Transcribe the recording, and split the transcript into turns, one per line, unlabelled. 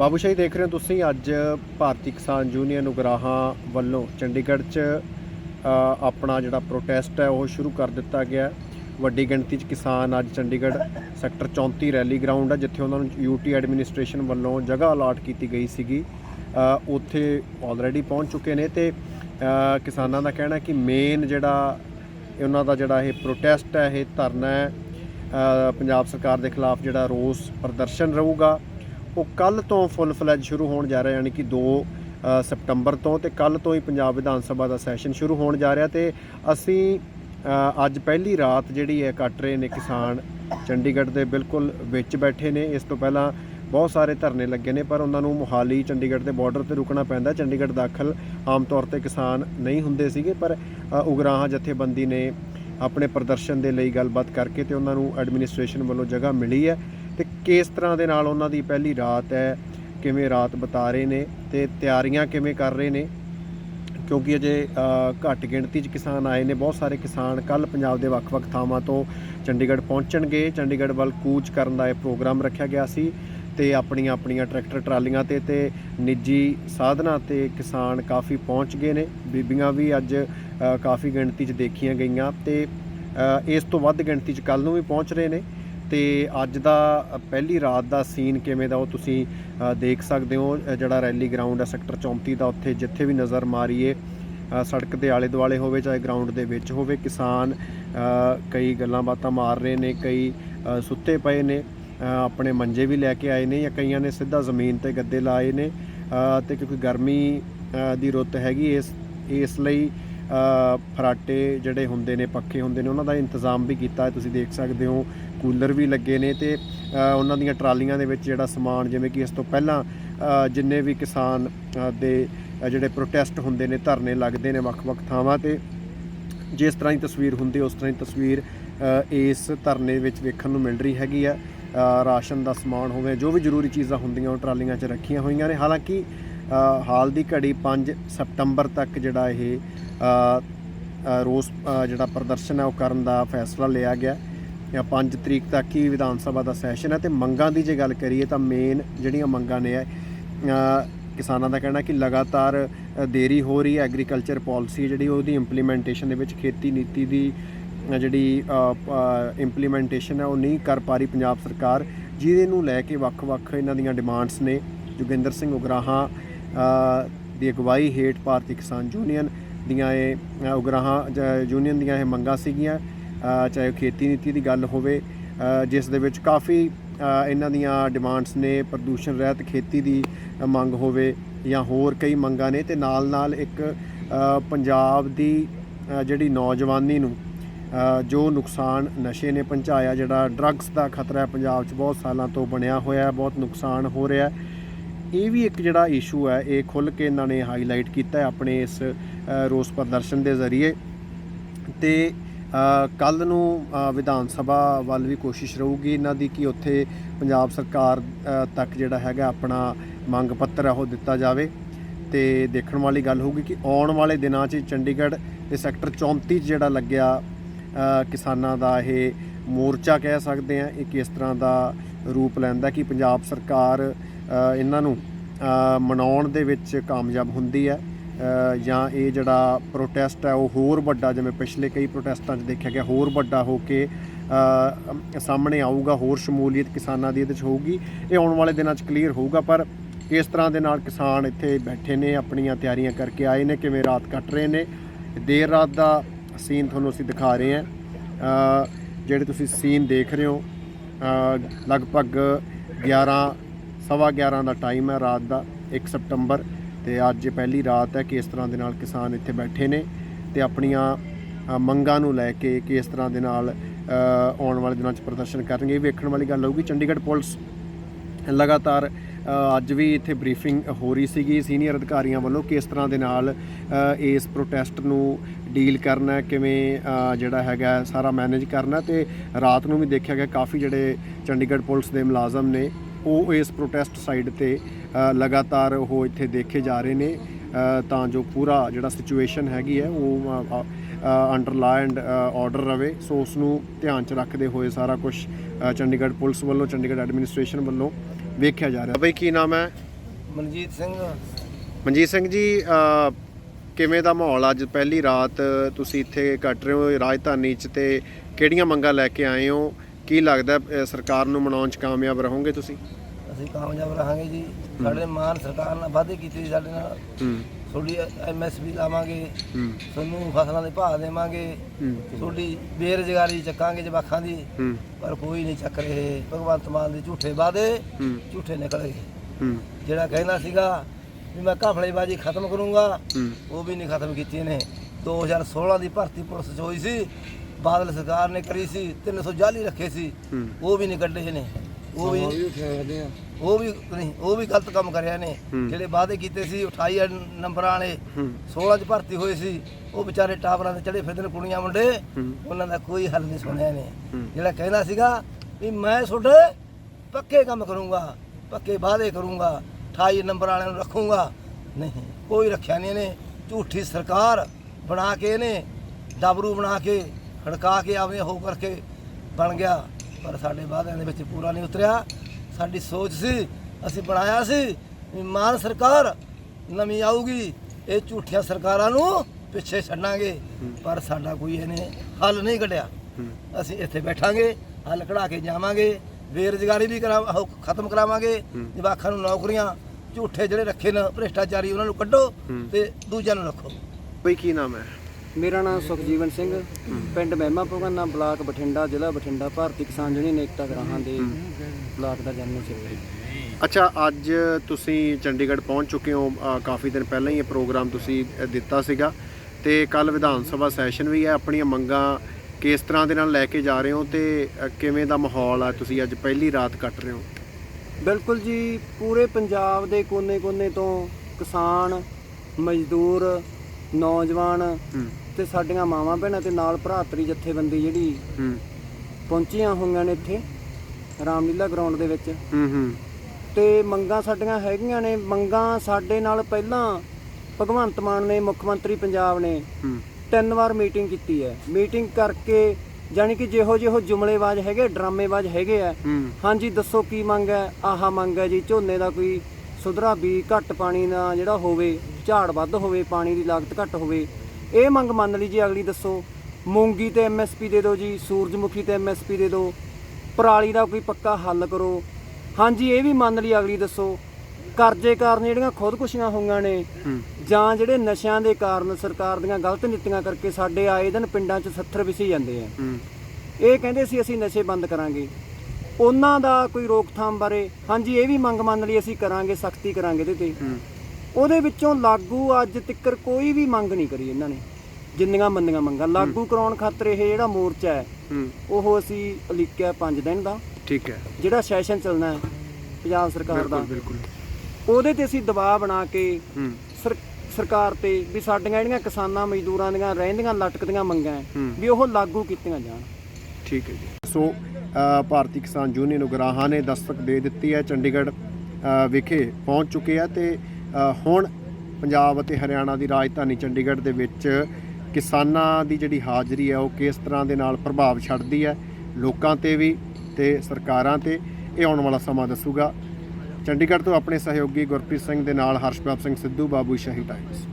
ਬਾਬੂਸ਼ਾਹੀ ਦੇਖ ਰਹੇ ਹੋ ਤੁਸੀਂ ਅੱਜ ਭਾਰਤੀ ਕਿਸਾਨ ਯੂਨੀਅਨ ਉਗਰਾਹਾਂ ਵੱਲੋਂ ਚੰਡੀਗੜ੍ਹ 'ਚ ਆਪਣਾ ਜਿਹੜਾ ਪ੍ਰੋਟੈਸਟ ਹੈ, ਉਹ ਸ਼ੁਰੂ ਕਰ ਦਿੱਤਾ ਗਿਆ ਵੱਡੀ ਗਿਣਤੀ 'ਚ ਕਿਸਾਨ ਅੱਜ ਚੰਡੀਗੜ੍ਹ ਸੈਕਟਰ 34 ਰੈਲੀ ਗਰਾਊਂਡ ਹੈ, ਜਿੱਥੇ ਉਹਨਾਂ ਨੂੰ ਯੂਟੀ ਐਡਮਿਨਿਸਟ੍ਰੇਸ਼ਨ ਵੱਲੋਂ ਜਗ੍ਹਾ ਅਲਾਟ ਕੀਤੀ ਗਈ ਸੀਗੀ। ਉੱਥੇ ਆਲਰੇਡੀ ਪਹੁੰਚ ਚੁੱਕੇ ਨੇ ਤੇ ਕਿਸਾਨਾਂ ਦਾ ਕਹਿਣਾ ਕਿ ਮੇਨ ਜਿਹੜਾ ਉਹਨਾਂ ਦਾ ਜਿਹੜਾ ਇਹ ਪ੍ਰੋਟੈਸਟ ਹੈ, ਇਹ ਧਰਨਾ ਹੈ। ਪੰਜਾਬ ਸਰਕਾਰ ਦੇ ਖਿਲਾਫ ਜਿਹੜਾ ਰੋਸ ਪ੍ਰਦਰਸ਼ਨ ਰਹੂਗਾ। ਉਹ ਕੱਲ ਤੋਂ ਫੁੱਲ ਫਲੈਜ ਸ਼ੁਰੂ ਹੋਣ ਜਾ ਰਿਹਾ, ਯਾਨੀ ਕਿ 2 ਸਪਟੰਬਰ ਤੋਂ ਤੇ ਕੱਲ ਤੋਂ ਹੀ ਪੰਜਾਬ ਵਿਧਾਨ ਸਭਾ ਦਾ ਸੈਸ਼ਨ ਸ਼ੁਰੂ ਹੋਣ ਜਾ ਰਿਹਾ ਤੇ ਅਸੀਂ ਅੱਜ ਪਹਿਲੀ ਰਾਤ ਜਿਹੜੀ ਹੈ ਕੱਟ ਰਹੇ ਨੇ ਕਿਸਾਨ ਚੰਡੀਗੜ੍ਹ ਦੇ ਬਿਲਕੁਲ ਵਿੱਚ ਬੈਠੇ ਨੇ। ਇਸ ਤੋਂ ਪਹਿਲਾਂ ਬਹੁਤ ਸਾਰੇ ਧਰਨੇ ਲੱਗੇ ਨੇ, ਪਰ ਉਹਨਾਂ ਨੂੰ ਮੁਹਾਲੀ, ਚੰਡੀਗੜ੍ਹ ਦੇ ਬਾਰਡਰ ਤੇ ਰੁਕਣਾ ਪੈਂਦਾ। ਚੰਡੀਗੜ੍ਹ ਦਾਖਲ ਆਮ ਤੌਰ ਤੇ ਕਿਸਾਨ ਨਹੀਂ ਹੁੰਦੇ ਸੀਗੇ, ਪਰ ਉਗਰਾਹਾਂ ਜਥੇਬੰਦੀ ਨੇ ਆਪਣੇ ਪ੍ਰਦਰਸ਼ਨ ਦੇ ਲਈ ਗੱਲਬਾਤ ਕਰਕੇ ਤੇ ਉਹਨਾਂ ਨੂੰ ਐਡਮਿਨਿਸਟ੍ਰੇਸ਼ਨ ਵੱਲੋਂ ਜਗ੍ਹਾ ਮਿਲੀ ਹੈ। ਤੇ ਕਿਸ ਤਰ੍ਹਾਂ ਦੇ ਨਾਲ ਉਹਨਾਂ ਦੀ ਪਹਿਲੀ ਰਾਤ ਹੈ, ਕਿਵੇਂ ਰਾਤ ਬਤਾ ਰਹੇ ਨੇ ਤੇ ਤਿਆਰੀਆਂ ਕਿਵੇਂ ਕਰ ਰਹੇ ਨੇ? ਕਿਉਂਕਿ ਅਜੇ ਘੱਟ ਗਿਣਤੀ 'ਚ ਕਿਸਾਨ ਆਏ ਨੇ, ਬਹੁਤ ਸਾਰੇ ਕਿਸਾਨ ਕੱਲ ਪੰਜਾਬ ਦੇ ਵੱਖ-ਵੱਖ ਥਾਵਾਂ ਤੋਂ ਚੰਡੀਗੜ੍ਹ ਪਹੁੰਚਣਗੇ। ਚੰਡੀਗੜ੍ਹ ਵੱਲ ਕੂਚ ਕਰਨ ਦਾ ਇਹ ਪ੍ਰੋਗਰਾਮ ਰੱਖਿਆ ਗਿਆ ਸੀ ਤੇ ਆਪਣੀਆਂ ਆਪਣੀਆਂ ਟਰੈਕਟਰ ਟਰਾਲੀਆਂ ਤੇ ਤੇ ਨਿੱਜੀ ਸਾਧਨਾਂ ਤੇ ਕਿਸਾਨ ਕਾਫੀ ਪਹੁੰਚ ਗਏ ਨੇ। ਬੀਬੀਆਂ ਵੀ ਅੱਜ ਕਾਫੀ ਗਿਣਤੀ 'ਚ ਦੇਖੀਆਂ ਗਈਆਂ ਤੇ ਇਸ ਤੋਂ ਵੱਧ ਗਿਣਤੀ 'ਚ ਕੱਲ ਨੂੰ ਵੀ ਪਹੁੰਚ ਰਹੇ ਨੇ। ਤੇ ਅੱਜ ਦਾ ਪਹਿਲੀ ਰਾਤ ਦਾ ਸੀਨ ਕਿਵੇਂ ਦਾ ਉਹ ਤੁਸੀਂ ਦੇਖ ਸਕਦੇ ਹੋ। ਜਿਹੜਾ ਰੈਲੀ ਗਰਾਊਂਡ ਹੈ ਸੈਕਟਰ 34 ਦਾ ਉੱਥੇ ਜਿੱਥੇ ਵੀ ਨਜ਼ਰ ਮਾਰੀਏ ਸੜਕ ਦੇ ਆਲੇ ਦੁਆਲੇ ਹੋਵੇ ਚਾਹੇ ਗਰਾਊਂਡ ਦੇ ਵਿੱਚ ਹੋਵੇ ਕਿਸਾਨ ਕਈ ਗੱਲਾਂ ਬਾਤਾਂ ਮਾਰ ਰਹੇ ਨੇ ਕਈ ਸੁੱਤੇ ਪਏ ਨੇ ਆਪਣੇ ਮੰਜੇ ਵੀ ਲੈ ਕੇ ਆਏ ਨੇ ਜਾਂ ਕਈਆਂ ਨੇ ਸਿੱਧਾ ਜ਼ਮੀਨ ਤੇ ਗੱਦੇ ਲਾਏ ਨੇ ਅ, ਤੇ ਕਿਉਂਕਿ ਗਰਮੀ ਦੀ ਰੁੱਤ ਹੈਗੀ ਇਸ ਇਸ ਲਈ ਫਰਾਟੇ ਜਿਹੜੇ ਹੁੰਦੇ ਨੇ ਪੱਖੇ ਹੁੰਦੇ ਨੇ ਉਹਨਾਂ ਦਾ ਇੰਤਜ਼ਾਮ ਵੀ ਕੀਤਾ ਹੈ। ਤੁਸੀਂ ਦੇਖ ਸਕਦੇ ਹੋ ਕੂਲਰ ਵੀ ਲੱਗੇ ਨੇ ਤੇ ਉਹਨਾਂ ਦੀਆਂ ਟਰਾਲੀਆਂ ਦੇ ਵਿੱਚ ਜਿਹੜਾ ਸਮਾਨ ਜਿਵੇਂ ਕਿ ਇਸ ਤੋਂ ਪਹਿਲਾਂ ਜਿੰਨੇ ਵੀ ਕਿਸਾਨ ਦੇ ਜਿਹੜੇ ਪ੍ਰੋਟੈਸਟ ਹੁੰਦੇ ਨੇ, ਧਰਨੇ ਲੱਗਦੇ ਨੇ ਵੱਖ-ਵੱਖ ਥਾਵਾਂ ਤੇ, ਜਿਸ ਤਰ੍ਹਾਂ ਦੀ ਤਸਵੀਰ ਹੁੰਦੀ, ਉਸ ਤਰ੍ਹਾਂ ਦੀ ਤਸਵੀਰ ਇਸ ਧਰਨੇ ਵਿੱਚ ਵੇਖਣ ਨੂੰ ਮਿਲ ਰਹੀ ਹੈਗੀ ਆ। ਰਾਸ਼ਨ ਦਾ ਸਮਾਨ ਹੋਵੇ, ਜੋ ਵੀ ਜ਼ਰੂਰੀ ਚੀਜ਼ਾਂ ਹੁੰਦੀਆਂ, ਉਹ ਟਰਾਲੀਆਂ 'ਚ ਰੱਖੀਆਂ ਹੋਈਆਂ ਨੇ। ਹਾਲਾਂਕਿ ਹਾਲ ਦੀ ਘੜੀ 5 ਸਪਟੰਬਰ ਤੱਕ ਜਿਹੜਾ ਇਹ ਰੋਸ ਜਿਹੜਾ ਪ੍ਰਦਰਸ਼ਨ ਹੈ ਉਹ ਕਰਨ ਦਾ ਫੈਸਲਾ ਲਿਆ ਗਿਆ। ਜਾਂ 5 ਤਰੀਕ ਤੱਕ ਹੀ ਵਿਧਾਨ ਸਭਾ ਦਾ ਸੈਸ਼ਨ ਹੈ ਤੇ ਮੰਗਾਂ ਦੀ ਜੇ ਗੱਲ ਕਰੀਏ ਤਾਂ ਮੇਨ ਜਿਹੜੀਆਂ ਮੰਗਾਂ ਨੇ ਕਿਸਾਨਾਂ ਦਾ ਕਹਿਣਾ ਕਿ ਲਗਾਤਾਰ ਦੇਰੀ ਹੋ ਰਹੀ ਹੈ ਐਗਰੀਕਲਚਰ ਪਾਲਿਸੀ ਜਿਹੜੀ ਉਹਦੀ ਇੰਪਲੀਮੈਂਟੇਸ਼ਨ ਦੇ ਵਿੱਚ ਖੇਤੀ ਨੀਤੀ ਦੀ ਜਿਹੜੀ ਇੰਪਲੀਮੈਂਟੇਸ਼ਨ ਹੈ ਉਹ ਨਹੀਂ ਕਰ ਪਾ ਰਹੀ ਪੰਜਾਬ ਸਰਕਾਰ, ਜਿਹਦੇ ਨੂੰ ਲੈ ਕੇ ਵੱਖ-ਵੱਖ ਇਹਨਾਂ ਦੀਆਂ ਡਿਮਾਂਡਸ ਨੇ। ਜੋਗਿੰਦਰ ਸਿੰਘ ਉਗਰਾਹਾਂ ਦੀ ਅਗਵਾਈ ਹੇਠ ਭਾਰਤੀ ਕਿਸਾਨ ਯੂਨੀਅਨ ਦੀਆਂ ਇਹ ਉਗਰਾਹਾਂ ਯੂਨੀਅਨ ਦੀਆਂ ਇਹ ਮੰਗਾਂ ਸੀਗੀਆਂ। ਚਾਹੇ ਉਹ ਖੇਤੀ ਨੀਤੀ ਦੀ ਗੱਲ ਹੋਵੇ ਜਿਸ ਦੇ ਵਿੱਚ ਕਾਫੀ ਇਹਨਾਂ ਦੀਆਂ ਡਿਮਾਂਡਸ ਨੇ, ਪ੍ਰਦੂਸ਼ਣ ਰਹਿਤ ਖੇਤੀ ਦੀ ਮੰਗ ਹੋਵੇ ਜਾਂ ਹੋਰ ਕਈ ਮੰਗਾਂ ਨੇ ਤੇ ਨਾਲ ਨਾਲ ਇੱਕ ਪੰਜਾਬ ਦੀ ਜਿਹੜੀ ਨੌਜਵਾਨੀ ਨੂੰ ਜੋ ਨੁਕਸਾਨ ਨਸ਼ੇ ਨੇ ਪਹੁੰਚਾਇਆ, ਜਿਹੜਾ ਡਰੱਗਸ ਦਾ ਖਤਰਾ ਪੰਜਾਬ 'ਚ ਬਹੁਤ ਸਾਲਾਂ ਤੋਂ ਬਣਿਆ ਹੋਇਆ ਹੈ, ਬਹੁਤ ਨੁਕਸਾਨ ਹੋ ਰਿਹਾ ਹੈ, ਇਹ ਵੀ ਇੱਕ ਜਿਹੜਾ ਇਸ਼ੂ ਹੈ, ਇਹ ਖੁੱਲ ਕੇ ਇਹਨਾਂ ਨੇ ਹਾਈਲਾਈਟ ਕੀਤਾ ਆਪਣੇ ਇਸ ਰੋਸ ਪ੍ਰਦਰਸ਼ਨ ਦੇ ਜ਼ਰੀਏ ਤੇ ਕੱਲ ਨੂੰ ਵਿਧਾਨ ਸਭਾ ਵੱਲ ਵੀ ਕੋਸ਼ਿਸ਼ ਰਹੂਗੀ ਇਹਨਾਂ ਦੀ ਕਿ ਉੱਥੇ ਪੰਜਾਬ ਸਰਕਾਰ ਤੱਕ ਜਿਹੜਾ ਹੈਗਾ ਆਪਣਾ ਮੰਗ ਪੱਤਰ ਹੈ ਉਹ ਦਿੱਤਾ ਜਾਵੇ। ਤੇ ਦੇਖਣ ਵਾਲੀ ਗੱਲ ਹੋਊਗੀ ਕਿ ਆਉਣ ਵਾਲੇ ਦਿਨਾਂ 'ਚ ਚੰਡੀਗੜ੍ਹ ਦੇ ਸੈਕਟਰ 34 'ਚ ਜਿਹੜਾ ਲੱਗਿਆ ਕਿਸਾਨਾਂ ਦਾ ਇਹ ਮੋਰਚਾ ਕਹਿ ਸਕਦੇ ਆ ਇਹ ਕਿਸ ਤਰ੍ਹਾਂ ਦਾ ਰੂਪ ਲੈਂਦਾ ਕਿ ਪੰਜਾਬ ਸਰਕਾਰ ਇਹਨਾਂ ਨੂੰ ਮਨਾਉਣ ਦੇ ਵਿੱਚ ਕਾਮਯਾਬ ਹੁੰਦੀ ਹੈ। ਜਾਂ ਇਹ ਜਿਹੜਾ ਪ੍ਰੋਟੈਸਟ ਹੈ, ਉਹ ਹੋਰ ਵੱਡਾ, ਜਿਵੇਂ ਪਿਛਲੇ ਕਈ ਪ੍ਰੋਟੈਸਟਾਂ 'ਚ ਦੇਖਿਆ ਗਿਆ, ਹੋਰ ਵੱਡਾ ਹੋ ਕੇ ਸਾਹਮਣੇ ਆਊਗਾ, ਹੋਰ ਸ਼ਮੂਲੀਅਤ ਕਿਸਾਨਾਂ ਦੀ ਇਹਦੇ 'ਚ ਹੋਊਗੀ। ਇਹ ਆਉਣ ਵਾਲੇ ਦਿਨਾਂ 'ਚ ਕਲੀਅਰ ਹੋਊਗਾ, ਪਰ ਇਸ ਤਰ੍ਹਾਂ ਦੇ ਨਾਲ ਕਿਸਾਨ ਇੱਥੇ ਬੈਠੇ ਨੇ, ਆਪਣੀਆਂ ਤਿਆਰੀਆਂ ਕਰਕੇ ਆਏ ਨੇ, ਕਿਵੇਂ ਰਾਤ ਕੱਟ ਰਹੇ ਨੇ। ਦੇਰ ਰਾਤ ਦਾ ਸੀਨ ਤੁਹਾਨੂੰ ਅਸੀਂ ਦਿਖਾ ਰਹੇ ਹਾਂ। ਜਿਹੜੇ ਤੁਸੀਂ ਸੀਨ ਦੇਖ ਰਹੇ ਹੋ ਲਗਭਗ 11 ਸਵਾ 11 ਦਾ ਟਾਈਮ ਹੈ ਰਾਤ ਦਾ 1 ਸਪਟੰਬਰ ਤੇ ਅੱਜ ਪਹਿਲੀ ਰਾਤ ਹੈ ਕਿ ਇਸ ਤਰ੍ਹਾਂ ਦੇ ਨਾਲ ਕਿਸਾਨ ਇੱਥੇ ਬੈਠੇ ਨੇ ਤੇ ਆਪਣੀਆਂ ਮੰਗਾਂ ਨੂੰ ਲੈ ਕੇ ਕਿ ਇਸ ਤਰ੍ਹਾਂ ਦੇ ਨਾਲ ਆਉਣ ਵਾਲੇ ਦਿਨਾਂ 'ਚ ਪ੍ਰਦਰਸ਼ਨ ਕਰਨਗੇ। ਇਹ ਵੇਖਣ ਵਾਲੀ ਗੱਲ ਹੋਊਗੀ। ਚੰਡੀਗੜ੍ਹ ਪੁਲਿਸ ਲਗਾਤਾਰ ਅੱਜ ਵੀ ਇੱਥੇ ਬਰੀਫਿੰਗ ਹੋ ਰਹੀ ਸੀਗੀ। ਸੀਨੀਅਰ ਅਧਿਕਾਰੀਆਂ ਵੱਲੋਂ ਕਿ ਇਸ ਤਰ੍ਹਾਂ ਦੇ ਨਾਲ ਇਸ ਪ੍ਰੋਟੈਸਟ ਨੂੰ ਡੀਲ ਕਰਨਾ ਕਿਵੇਂ ਜਿਹੜਾ ਹੈਗਾ ਸਾਰਾ ਮੈਨੇਜ ਕਰਨਾ ਤੇ ਰਾਤ ਨੂੰ ਵੀ ਦੇਖਿਆ ਗਿਆ, ਕਾਫੀ ਜਿਹੜੇ ਚੰਡੀਗੜ੍ਹ ਪੁਲਿਸ ਦੇ ਮੁਲਾਜ਼ਮ ਨੇ ਉਹ ਇਸ ਪ੍ਰੋਟੈਸਟ ਸਾਈਡ ਤੇ ਲਗਾਤਾਰ ਉਹ ਇੱਥੇ ਦੇਖੇ ਜਾ ਰਹੇ ਨੇ ਤਾਂ ਜੋ ਪੂਰਾ ਜਿਹੜਾ ਸਿਚੁਏਸ਼ਨ ਹੈਗੀ ਹੈ ਉਹ ਅੰਡਰ ਲਾ ਐਂਡ ਆਰਡਰ ਰਵੇ। ਸੋ ਉਸ ਨੂੰ ਧਿਆਨ ਚ ਰੱਖਦੇ ਹੋਏ ਸਾਰਾ ਕੁਝ ਚੰਡੀਗੜ੍ਹ ਪੁਲਿਸ ਵੱਲੋਂ ਚੰਡੀਗੜ੍ਹ ਐਡਮਿਨਿਸਟ੍ਰੇਸ਼ਨ ਵੱਲੋਂ ਵੇਖਿਆ ਜਾ ਰਿਹਾ। ਬਈ ਕੀ ਨਾਮ ਹੈ?
ਮਨਜੀਤ ਸਿੰਘ।
ਮਨਜੀਤ ਸਿੰਘ ਜੀ ਕਿਵੇਂ ਦਾ ਮਾਹੌਲ ਅੱਜ? ਪਹਿਲੀ ਰਾਤ ਤੁਸੀਂ ਇੱਥੇ ਕੱਟ ਰਹੇ ਹੋ ਰਾਜਧਾਨੀ 'ਚ ਤੇ ਕਿਹੜੀਆਂ ਮੰਗਾਂ ਲੈ ਕੇ ਆਏ ਹੋ? ਕੀ ਲੱਗਦਾ ਸਰਕਾਰ ਨੂੰ ਮਨਾਉਣ 'ਚ ਕਾਮਯਾਬ ਰਹੋਗੇ ਤੁਸੀਂ?
ਅਸੀਂ ਕਾਮਯਾਬ ਰਹਾਂਗੇ ਜੀ। ਸਾਡੇ ਮਾਨ ਸਰਕਾਰ ਨਾਲ ਵਾਅਦੇ ਕੀਤੇ ਸਾਡੇ ਨਾਲ।
ਹੂੰ।
ਤੁਹਾਡੀ ਐਮਐਸਪੀ ਲਾਵਾਂਗੇ।
ਹੂੰ।
ਤੁਹਾਨੂੰ ਫਸਲਾਂ ਦੇ ਭਾਅ ਦੇਵਾਂਗੇ।
ਹੂੰ।
ਤੁਹਾਡੀ ਬੇਰੁਜ਼ਗਾਰੀ ਚੱਕਾਂਗੇ ਜਵਾਖਾਂ ਦੀ।
ਹੂੰ।
ਪਰ ਕੋਈ ਨਹੀਂ ਚੱਕ ਰਹੇ। ਭਗਵੰਤ ਮਾਨ ਦੇ ਝੂਠੇ ਵਾਅਦੇ
ਹੂੰ।
ਝੂਠੇ ਨਿਕਲ ਗਏ।
ਹੂੰ।
ਜਿਹੜਾ ਕਹਿੰਦਾ ਸੀਗਾ ਵੀ ਮੈਂ ਘਾਫਲੇਬਾਜ਼ੀ ਖਤਮ ਕਰੂੰਗਾ
ਹੂੰ।
ਉਹ ਵੀ ਨਹੀਂ ਖਤਮ ਕੀਤੀ ਇਹਨੇ 2016 ਦੀ ਭਰਤੀ ਪੁਲਿਸ 'ਚ ਹੋਈ ਸੀ। ਬਾਦਲ ਸਰਕਾਰ ਨੇ ਕਰੀ ਸੀ 300 ਜਾਲੀ ਰੱਖੇ ਸੀ ਉਹ ਵੀ ਨਹੀਂ ਕੱਢੇ ਇਹਨੇ ਉਹ ਵੀ ਉਹ ਵੀ ਨਹੀਂ ਉਹ ਵੀ ਗਲਤ ਕੰਮ ਕਰਿਆ
ਹੂੰ।
ਜਿਹੜੇ ਵਾਅਦੇ ਕੀਤੇ ਸੀ 28 ਨੰਬਰਾਂ ਵਾਲੇ
ਹੂੰ।
16 ਚ ਭਰਤੀ ਹੋਏ ਸੀ ਉਹ ਵਿਚਾਰੇ ਟਾਵਰਾਂ ਤੇ ਚੜੇ ਫਿਰਦੇ ਨੇ ਕੁੜੀਆਂ ਮੁੰਡੇ ਉਹਨਾਂ ਦਾ ਕੋਈ ਹੱਲ ਨਹੀਂ ਸੁਣਿਆ
ਹੂੰ।
ਜਿਹੜਾ ਕਹਿੰਦਾ ਸੀਗਾ ਵੀ ਮੈਂ ਤੁਹਾਡੇ ਪੱਕੇ ਕੰਮ ਕਰੂੰਗਾ ਪੱਕੇ ਵਾਅਦੇ ਕਰੂੰਗਾ 28 ਨੰਬਰ ਵਾਲਿਆਂ ਨੂੰ ਰੱਖੂੰਗਾ। ਨਹੀਂ ਕੋਈ ਰੱਖਿਆ ਨਹੀਂ ਇਹਨੇ। ਝੂਠੀ ਸਰਕਾਰ ਬਣਾ ਕੇ ਇਹਨੇ ਡਬਰੂ ਬਣਾ ਕੇ ਖੜਕਾ ਕੇ ਆਵੇਂ ਹੋ ਕਰਕੇ ਬਣ ਗਿਆ ਪਰ ਸਾਡੇ ਵਾਅਦਿਆਂ ਦੇ ਵਿੱਚ ਪੂਰਾ ਨਹੀਂ ਉਤਰਿਆ। ਸਾਡੀ ਸੋਚ ਸੀ ਅਸੀਂ ਬਣਾਇਆ ਸੀ ਵੀ ਮਾਨ ਸਰਕਾਰ ਨਵੀਂ ਆਊਗੀ ਇਹ ਝੂਠੀਆਂ ਸਰਕਾਰਾਂ ਨੂੰ ਪਿੱਛੇ ਛੱਡਾਂਗੇ ਪਰ ਸਾਡਾ ਕੋਈ ਇਹਨੇ ਹੱਲ ਨਹੀਂ ਕੱਢਿਆ। ਅਸੀਂ ਇੱਥੇ ਬੈਠਾਂਗੇ ਹੱਲ ਕਢਾ ਕੇ ਜਾਵਾਂਗੇ ਬੇਰੁਜ਼ਗਾਰੀ ਵੀ ਕਰਾ ਖਤਮ ਕਰਾਵਾਂਗੇ। ਜਵਾਖਾਂ ਨੂੰ ਨੌਕਰੀਆਂ ਝੂਠੇ ਜਿਹੜੇ ਰੱਖੇ ਨੇ ਭ੍ਰਿਸ਼ਟਾਚਾਰੀ ਉਹਨਾਂ ਨੂੰ ਕੱਢੋ। ਤੇ ਦੂਜਿਆਂ ਨੂੰ ਰੱਖੋ।
ਬਈ ਕੀ ਨਾਮ ਹੈ?
ਮੇਰਾ ਨਾਮ ਸੁਖਜੀਵਨ ਸਿੰਘ ਪਿੰਡ ਮਹਿਮਾ ਭਗਵਾਨਾ ਬਲਾਕ ਬਠਿੰਡਾ ਜ਼ਿਲ੍ਹਾ ਬਠਿੰਡਾ ਭਾਰਤੀ ਕਿਸਾਨ ਯੂਨੀਅਨ ਏਕਤਾ ਗਰਾਹਾਂ ਦੇ ਬਲਾਕ ਦਾ ਜਨਰਲ ਸੈਕਟਰੀ
ਅੱਛਾ ਅੱਜ ਤੁਸੀਂ ਚੰਡੀਗੜ੍ਹ ਪਹੁੰਚ ਚੁੱਕੇ ਹੋ ਕਾਫੀ ਦਿਨ ਪਹਿਲਾਂ ਹੀ ਇਹ ਪ੍ਰੋਗਰਾਮ ਤੁਸੀਂ ਦਿੱਤਾ ਸੀਗਾ। ਤੇ ਕੱਲ ਵਿਧਾਨ ਸਭਾ ਸੈਸ਼ਨ ਵੀ ਹੈ ਆਪਣੀਆਂ ਮੰਗਾਂ ਕਿਸ ਤਰ੍ਹਾਂ ਦੇ ਨਾਲ ਲੈ ਕੇ ਜਾ ਰਹੇ ਹੋ ਤੇ ਕਿਵੇਂ ਦਾ ਮਾਹੌਲ ਆ? ਤੁਸੀਂ ਅੱਜ ਪਹਿਲੀ ਰਾਤ ਕੱਟ ਰਹੇ ਹੋ।
ਬਿਲਕੁਲ ਜੀ ਪੂਰੇ ਪੰਜਾਬ ਦੇ ਕੋਨੇ-ਕੋਨੇ ਤੋਂ ਕਿਸਾਨ ਮਜ਼ਦੂਰ ਨੌਜਵਾਨ ਤੇ ਸਾਡੀਆਂ ਮਾਵਾਂ ਭੈਣਾਂ ਤੇ ਨਾਲ ਭਰਾਤਰੀ ਜਥੇਬੰਦੀ ਜਿਹੜੀ ਪਹੁੰਚੀਆਂ ਹੋਈਆਂ ਨੇ ਇੱਥੇ ਰਾਮਲੀਲਾ ਗਰਾਊਂਡ ਦੇ ਵਿੱਚ।
ਹੂੰ ਹੂੰ।
ਤੇ ਮੰਗਾਂ ਸਾਡੀਆਂ ਹੈਗੀਆਂ ਨੇ ਮੰਗਾਂ ਸਾਡੇ ਨਾਲ ਪਹਿਲਾਂ ਭਗਵੰਤ ਮਾਨ ਨੇ ਮੁੱਖ ਮੰਤਰੀ ਪੰਜਾਬ ਨੇ ਤਿੰਨ ਵਾਰ ਮੀਟਿੰਗ ਕੀਤੀ ਹੈ। ਮੀਟਿੰਗ ਕਰਕੇ ਜਾਨੀ ਕਿ ਜਿਹੋ ਜਿਹੋ ਜੁਮਲੇਬਾਜ਼ ਹੈਗੇ ਡਰਾਮੇਬਾਜ਼ ਹੈਗੇ ਆ ਹਾਂਜੀ ਦੱਸੋ ਕੀ ਮੰਗ ਹੈ ਆਹਾ ਮੰਗ ਹੈ ਜੀ ਝੋਨੇ ਦਾ ਕੋਈ ਸੁਧਰਾ ਵੀ ਘੱਟ ਪਾਣੀ ਦਾ ਜਿਹੜਾ ਹੋਵੇ ਝਾੜ ਵੱਧ ਹੋਵੇ ਪਾਣੀ ਦੀ ਲਾਗਤ ਘੱਟ ਹੋਵੇ। ਇਹ ਮੰਗ ਮੰਨ ਲਈ ਜੀ ਅਗਲੀ ਦੱਸੋ। ਮੂੰਗੀ ਤੇ ਐਮਐਸਪੀ ਦੇ ਦਿਓ ਜੀ ਸੂਰਜਮੁਖੀ ਤੇ ਐਮਐਸਪੀ ਦੇ ਦਿਓ। ਪਰਾਲੀ ਦਾ ਕੋਈ ਪੱਕਾ ਹੱਲ ਕਰੋ। ਹਾਂਜੀ ਇਹ ਵੀ ਮੰਨ ਲਈ ਅਗਲੀ ਦੱਸੋ। ਕਰਜ਼ੇ ਕਾਰਨ ਜਿਹੜੀਆਂ ਖੁਦਕੁਸ਼ੀਆਂ ਹੋਈਆਂ ਨੇ ਜਾਂ ਜਿਹੜੇ ਨਸ਼ਿਆਂ ਦੇ ਕਾਰਨ ਸਰਕਾਰ ਦੀਆਂ ਗਲਤ ਨੀਤੀਆਂ ਕਰਕੇ ਸਾਡੇ ਆਏ ਦਿਨ ਪਿੰਡਾਂ 'ਚ 70 ਵਿਸੀ ਜਾਂਦੇ ਆ। ਇਹ ਕਹਿੰਦੇ ਸੀ ਅਸੀਂ ਨਸ਼ੇ ਬੰਦ ਕਰਾਂਗੇ। ਉਹਨਾਂ ਦਾ ਕੋਈ ਰੋਕਥਾਮ ਬਾਰੇ ਹਾਂਜੀ ਇਹ ਵੀ ਮੰਗ ਮੰਨ ਲਈ ਅਸੀਂ ਕਰਾਂਗੇ ਸਖਤੀ ਕਰਾਂਗੇ ਇਹਦੇ ਤੇ। ਉਹਦੇ ਵਿੱਚੋਂ ਲਾਗੂ ਅੱਜ ਤੱਕ ਕੋਈ ਵੀ ਮੰਗ ਨਹੀਂ ਕਰੀ ਇਹਨਾਂ ਨੇ ਜਿੰਨੀਆਂ ਮੰਨੀਆਂ ਮੰਗਾਂ। ਲਾਗੂ ਕਰਾਉਣ ਖਾਤਰ ਇਹ ਜਿਹੜਾ ਮੋਰਚਾ ਹੈ ਉਹ ਅਸੀਂ ਉਲੀਕਿਆ 5 ਦਿਨ ਦਾ।
ਠੀਕ ਹੈ।
ਜਿਹੜਾ ਸੈਸ਼ਨ ਚੱਲਣਾ ਹੈ ਪੰਜਾਬ ਸਰਕਾਰ ਦਾ।
ਬਿਲਕੁਲ
ਉਹਦੇ ਤੇ ਅਸੀਂ ਦਬਾਅ ਬਣਾ ਕੇ ਸਰਕਾਰ ਤੇ ਵੀ ਸਾਡੀਆਂ ਜਿਹੜੀਆਂ ਕਿਸਾਨਾਂ ਮਜ਼ਦੂਰਾਂ ਦੀਆਂ ਰਹਿੰਦੀਆਂ ਲਟਕਦੀਆਂ ਮੰਗਾਂ। ਵੀ ਉਹ ਲਾਗੂ ਕੀਤੀਆਂ ਜਾਣ।
ਠੀਕ ਹੈ ਜੀ। ਸੋ ਭਾਰਤੀ ਕਿਸਾਨ ਯੂਨੀਅਨ ਉਗਰਾਹਾਂ ਨੇ ਦਸਤਕ ਦੇ ਦਿੱਤੀ ਹੈ। ਚੰਡੀਗੜ੍ਹ ਵਿਖੇ ਪਹੁੰਚ ਚੁੱਕੇ ਆ ਤੇ ਹੁਣ ਪੰਜਾਬ ਅਤੇ ਹਰਿਆਣਾ ਦੀ ਰਾਜਧਾਨੀ ਚੰਡੀਗੜ੍ਹ ਦੇ ਵਿੱਚ ਕਿਸਾਨਾਂ ਦੀ ਜਿਹੜੀ ਹਾਜ਼ਰੀ ਹੈ, ਉਹ ਕਿਸ ਤਰ੍ਹਾਂ ਦੇ ਨਾਲ ਪ੍ਰਭਾਵ ਛੱਡਦੀ ਹੈ, ਲੋਕਾਂ ਤੇ ਵੀ ਤੇ ਸਰਕਾਰਾਂ ਤੇ, ਇਹ ਆਉਣ ਵਾਲਾ ਸਮਾਂ ਦੱਸੂਗਾ। ਚੰਡੀਗੜ੍ਹ ਤੋਂ ਆਪਣੇ ਸਹਿਯੋਗੀ ਗੁਰਪ੍ਰੀਤ ਸਿੰਘ ਦੇ ਨਾਲ ਹਰਸ਼ਪ੍ਰਭ ਸਿੰਘ ਸਿੱਧੂ, ਬਾਬੂ ਸ਼ਾਹੀ ਟਾਈਮਸ